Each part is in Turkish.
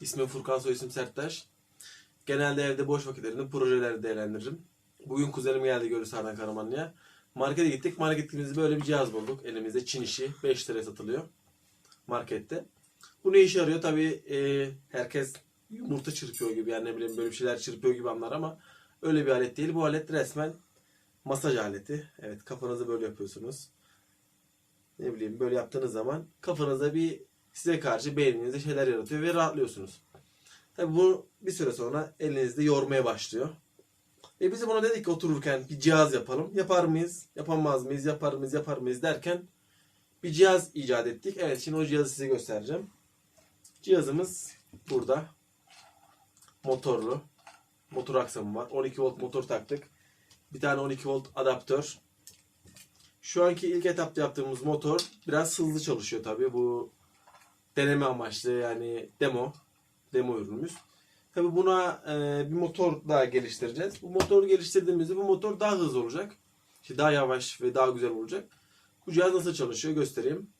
İsmim Furkan Soyisim Serttaş. Genelde evde boş vakitlerimde projeleri değerlendiririm. Bugün kuzenim geldi Görüsar'dan Karamanlı'ya. Markete gittik. Marketimizde böyle bir cihaz bulduk. Elimizde Çin işi. 5 liraya satılıyor. Markette. Bu ne işe yarıyor? Tabii e, herkes yumurta çırpıyor gibi yani ne bileyim böyle bir şeyler çırpıyor gibi anlar ama öyle bir alet değil. Bu alet resmen masaj aleti. Evet kafanızı böyle yapıyorsunuz. Ne bileyim böyle yaptığınız zaman kafanızda bir size karşı beyninizde şeyler yaratıyor ve rahatlıyorsunuz. Tabii bu bir süre sonra elinizde yormaya başlıyor. E biz de buna dedik ki otururken bir cihaz yapalım. Yapar mıyız? Yapamaz mıyız? Yapar mıyız? Yapar mıyız? derken bir cihaz icat ettik. Evet şimdi o cihazı size göstereceğim. Cihazımız burada. Motorlu. Motor aksamı var. 12 volt motor taktık. Bir tane 12 volt adaptör. Şu anki ilk etapta yaptığımız motor biraz hızlı çalışıyor tabii. Bu deneme amaçlı yani demo. Demo ürünümüz. Tabii buna e, bir motor daha geliştireceğiz. Bu motoru geliştirdiğimizde bu motor daha hızlı olacak. İşte daha yavaş ve daha güzel olacak. Bu cihaz nasıl çalışıyor göstereyim.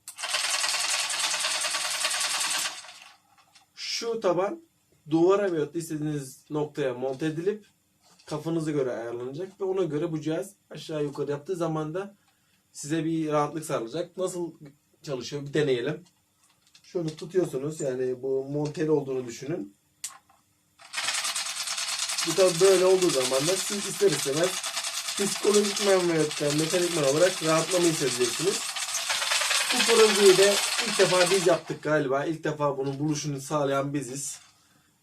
Şu taban duvara veya istediğiniz noktaya monte edilip kafanıza göre ayarlanacak ve ona göre bu cihaz aşağı yukarı yaptığı zaman da size bir rahatlık sağlayacak. Nasıl çalışıyor bir deneyelim. Şöyle tutuyorsunuz yani bu monteli olduğunu düşünün. Bu tabi böyle olduğu zaman da siz ister istemez psikolojikmen ve mekanikman olarak rahatlamayı hissedeceksiniz. Bu projeyi de ilk defa biz yaptık galiba. İlk defa bunun buluşunu sağlayan biziz.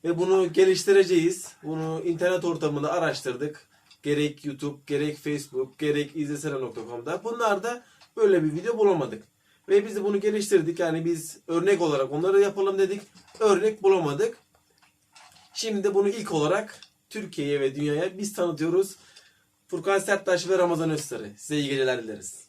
Ve bunu geliştireceğiz. Bunu internet ortamında araştırdık. Gerek YouTube, gerek Facebook, gerek izlesene.com'da. Bunlarda böyle bir video bulamadık. Ve biz de bunu geliştirdik. Yani biz örnek olarak onları yapalım dedik. Örnek bulamadık. Şimdi de bunu ilk olarak Türkiye'ye ve dünyaya biz tanıtıyoruz. Furkan Serttaş ve Ramazan Özsarı. Size iyi geceler dileriz.